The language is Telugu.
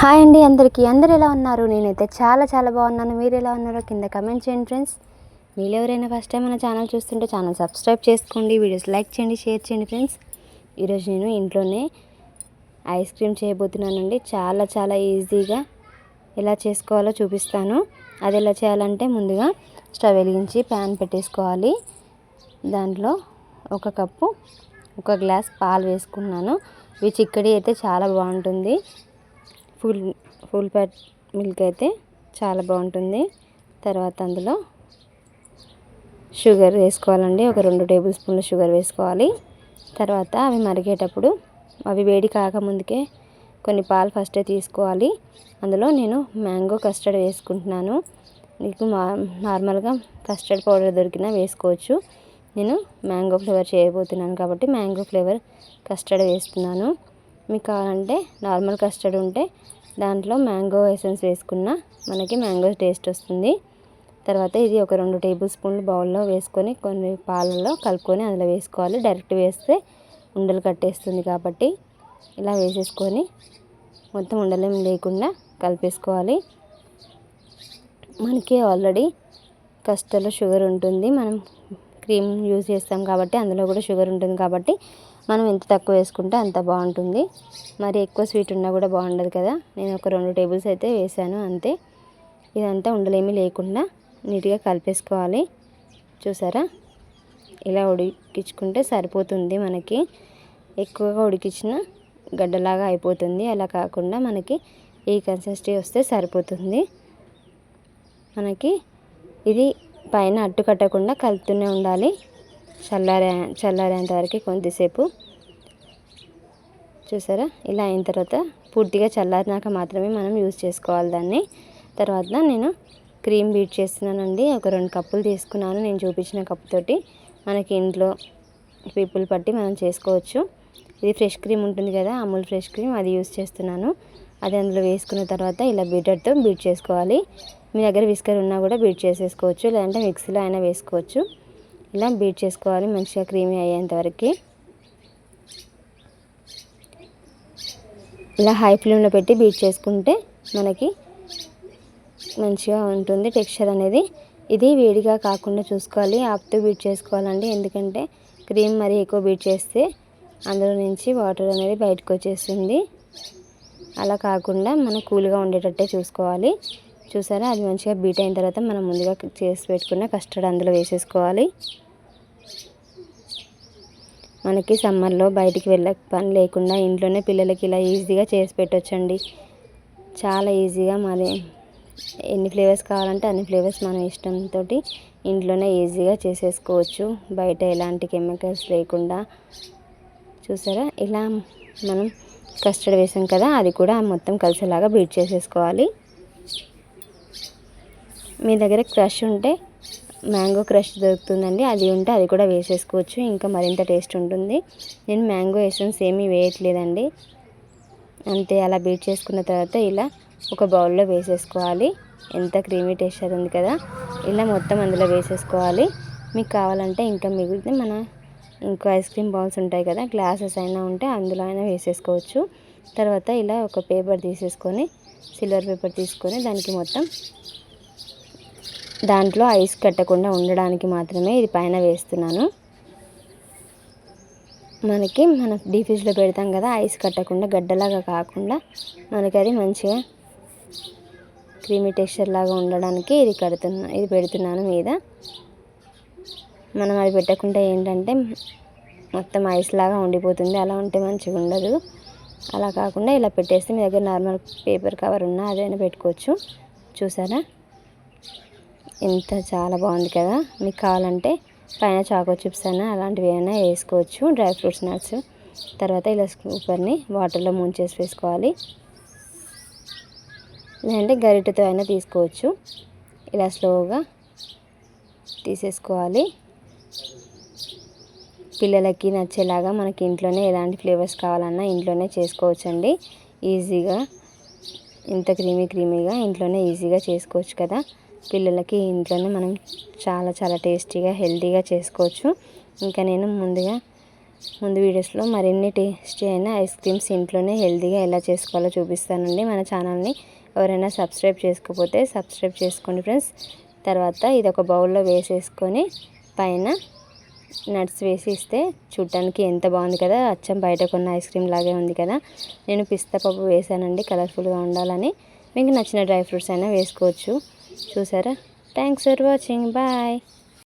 హాయ్ అండి అందరికీ. అందరు ఎలా ఉన్నారు? నేనైతే చాలా చాలా బాగున్నాను. మీరు ఎలా ఉన్నారో కింద కమెంట్ చేయండి ఫ్రెండ్స్ మీరు ఎవరైనా ఫస్ట్ టైం మన ఛానల్ చూస్తుంటే ఛానల్ సబ్స్క్రైబ్ చేసుకోండి వీడియోస్ లైక్ చేయండి షేర్ చేయండి ఫ్రెండ్స్ ఈరోజు నేను ఇంట్లోనే ఐస్ క్రీమ్ చేయబోతున్నానండి. చాలా చాలా ఈజీగా ఎలా చేసుకోవాలో చూపిస్తాను. అది ఎలా చేయాలంటే ముందుగా స్టవ్ వెలిగించి ప్యాన్ పెట్టేసుకోవాలి. దాంట్లో ఒక కప్పు ఒక గ్లాస్ పాలు వేసుకున్నాను. ఇవి చిక్కడి అయితే చాలా బాగుంటుంది. ఫుల్ ఫుల్ ప్యాట్ మిల్క్ అయితే చాలా బాగుంటుంది. తర్వాత అందులో షుగర్ వేసుకోవాలండి. ఒక రెండు టేబుల్ స్పూన్ల షుగర్ వేసుకోవాలి. తర్వాత అవి మరిగేటప్పుడు అవి వేడి కాకముందుకే కొన్ని పాలు ఫస్టే తీసుకోవాలి. అందులో నేను మ్యాంగో కస్టర్డ్ వేసుకుంటున్నాను. మీకు మా నార్మల్గా కస్టర్డ్ పౌడర్ దొరికినా వేసుకోవచ్చు. నేను మ్యాంగో ఫ్లేవర్ చేయబోతున్నాను కాబట్టి మ్యాంగో ఫ్లేవర్ కస్టర్డ్ వేస్తున్నాను. మీకు కావాలంటే నార్మల్ కస్టర్డ్ ఉంటే దాంట్లో మ్యాంగో ఎసెన్స్ వేసుకున్న మనకి మ్యాంగో టేస్ట్ వస్తుంది. తర్వాత ఇది ఒక రెండు టేబుల్ స్పూన్లు బౌల్లో వేసుకొని కొన్ని పాలల్లో కలుపుకొని అందులో వేసుకోవాలి. డైరెక్ట్ వేస్తే ఉండలు కట్టేస్తుంది కాబట్టి ఇలా వేసేసుకొని మొత్తం ఉండలేం లేకుండా కలిపేసుకోవాలి. మనకి ఆల్రెడీ కస్టర్లో షుగర్ ఉంటుంది. మనం క్రీమ్ యూజ్ చేస్తాం కాబట్టి అందులో కూడా షుగర్ ఉంటుంది కాబట్టి మనం ఎంత తక్కువ వేసుకుంటే అంత బాగుంటుంది. మరి ఎక్కువ స్వీట్ ఉన్నా కూడా బాగుండదు కదా. నేను ఒక రెండు టేబుల్స్ అయితే వేసాను అంతే. ఇదంతా ఉండలేమీ లేకుండా నీట్గా కలిపేసుకోవాలి. చూసారా? ఇలా ఉడికించుకుంటే సరిపోతుంది మనకి. ఎక్కువగా ఉడికించిన గడ్డలాగా అయిపోతుంది. అలా కాకుండా మనకి ఈ కన్సిస్టెన్సీ వస్తే సరిపోతుంది. మనకి ఇది పైన అట్టు కట్టకుండా కలుపుతూనే ఉండాలి. చల్లారే చల్లారేంత వరకు కొద్దిసేపు. చూసారా? ఇలా అయిన తర్వాత పూర్తిగా చల్లారినాక మాత్రమే మనం యూజ్ చేసుకోవాలి దాన్ని. తర్వాత నేను క్రీమ్ బీట్ చేస్తున్నానండి. ఒక రెండు కప్పులు తీసుకున్నాను నేను చూపించిన కప్పుతోటి మనకి ఇంట్లో పీపుల్ పట్టి మనం చేసుకోవచ్చు. ఇది ఫ్రెష్ క్రీమ్ ఉంటుంది కదా అమూల్ ఫ్రెష్ క్రీమ్ అది యూజ్ చేస్తున్నాను. అది అందులో వేసుకున్న తర్వాత ఇలా బీటర్తో బీట్ చేసుకోవాలి. మీ దగ్గర విస్కర్ ఉన్నా కూడా బీట్ చేసేసుకోవచ్చు లేదంటే మిక్సీలో అయినా వేసుకోవచ్చు. ఇలా బీట్ చేసుకోవాలి మంచిగా క్రీమీ అయ్యేంతవరకు ఇలా హై ఫ్లేమ్లో పెట్టి బీట్ చేసుకుంటే మనకి మంచిగా ఉంటుంది టెక్స్చర్ అనేది. ఇది వేడిగా కాకుండా చూసుకోవాలి ఆపుతూ బీట్ చేసుకోవాలండి. ఎందుకంటే క్రీమ్ మరి ఎక్కువ బీట్ చేస్తే అందులో నుంచి వాటర్ అనేది బయటకు వచ్చేస్తుంది. అలా కాకుండా మనం కూల్గా ఉండేటట్టే చూసుకోవాలి. చూసారా? అది మంచిగా బీట్ అయిన తర్వాత మనం ముందుగా చేసి పెట్టుకున్న కస్టర్డ్ అందులో వేసేసుకోవాలి. మనకి సమ్మర్లో బయటికి వెళ్ళ పని లేకుండా ఇంట్లోనే పిల్లలకి ఇలా ఈజీగా చేసి పెట్టొచ్చండి. చాలా ఈజీగా మరి ఎన్ని ఫ్లేవర్స్ కావాలంటే అన్ని ఫ్లేవర్స్ మనం ఇష్టంతో ఇంట్లోనే ఈజీగా చేసేసుకోవచ్చు. బయట ఎలాంటి కెమికల్స్ లేకుండా. చూసారా? ఇలా మనం కస్టర్డ్ వేసాం కదా అది కూడా మొత్తం కలిసేలాగా బీట్ చేసేసుకోవాలి. మీ దగ్గర క్రష్ ఉంటే మ్యాంగో క్రష్ దొరుకుతుందండి. అది ఉంటే అది కూడా వేసేసుకోవచ్చు. ఇంకా మరింత టేస్ట్ ఉంటుంది. నేను మ్యాంగో ఎసెన్స్ ఏమీ వేయట్లేదండి. అంతే అలా బీట్ చేసుకున్న తర్వాత ఇలా ఒక బౌల్లో వేసేసుకోవాలి. ఎంత క్రీమీ టేస్టర్ ఉంది కదా. ఇలా మొత్తం అందులో వేసేసుకోవాలి. మీకు కావాలంటే ఇంకా మిగిలితే మన ఇంకో ఐస్ క్రీమ్ బౌల్స్ ఉంటాయి కదా. గ్లాసెస్ అయినా ఉంటే అందులో అయినా వేసేసుకోవచ్చు. తర్వాత ఇలా ఒక పేపర్ తీసేసుకొని సిల్వర్ పేపర్ తీసుకొని దానికి మొత్తం దాంట్లో ఐస్ కట్టకుండా ఉండడానికి మాత్రమే ఇది పైన వేస్తున్నాను. మనకి మనం డీ ఫ్రిడ్జ్లో పెడతాం కదా ఐస్ కట్టకుండా గడ్డలాగా కాకుండా మనకి అది మంచిగా క్రీమీ టెక్స్చర్ లాగా ఉండడానికి ఇది కడుతున్నా ఇది పెడుతున్నాను మీద. మనం అది పెట్టకుండా ఏంటంటే మొత్తం ఐస్ లాగా ఉండిపోతుంది అలా ఉంటే మంచిగా ఉండదు. అలా కాకుండా ఇలా పెట్టేస్తే మీ దగ్గర నార్మల్ పేపర్ కవర్ ఉన్నా అదైనా పెట్టుకోవచ్చు. చూసారా? ఎంత చాలా బాగుంది కదా. మీకు కావాలంటే పైన చాకో చిప్స్ అయినా అలాంటివి అయినా వేసుకోవచ్చు డ్రై ఫ్రూట్స్ నట్స్. తర్వాత ఇలా స్కూపర్ని వాటర్లో ముంచేసి వేసుకోవాలి. లేదంటే గరిటెతో అయినా తీసుకోవచ్చు. ఇలా స్లోగా తీసేసుకోవాలి. పిల్లలకి నచ్చేలాగా మనకి ఇంట్లోనే ఎలాంటి ఫ్లేవర్స్ కావాలన్నా ఇంట్లోనే చేసుకోవచ్చండి. ఈజీగా ఇంత క్రీమీ క్రీమీగా ఇంట్లోనే ఈజీగా చేసుకోవచ్చు కదా. పిల్లలకి ఇంట్లోనే మనం చాలా చాలా టేస్టీగా హెల్తీగా చేసుకోవచ్చు. ఇంకా నేను ముందుగా ముందు వీడియోస్లో మరిన్ని టేస్టీ అయిన ఐస్ క్రీమ్స్ ఇంట్లోనే హెల్తీగా ఎలా చేసుకోవాలో చూపిస్తానండి. మన ఛానల్ని ఎవరైనా సబ్స్క్రైబ్ చేసుకోకపోతే సబ్స్క్రైబ్ చేసుకోండి ఫ్రెండ్స్. తర్వాత ఇది ఒక బౌల్లో వేసేసుకొని పైన నట్స్ వేసి ఇస్తే చూడటానికి ఎంత బాగుంది కదా అచ్చం బయట కొన్న ఐస్ క్రీమ్ లాగే ఉంది కదా. నేను పిస్తా పప్పు వేసానండి కలర్ఫుల్గా ఉండాలని. మీకు నచ్చిన డ్రై ఫ్రూట్స్ అయినా వేసుకోవచ్చు. చూసారా? Thanks for watching bye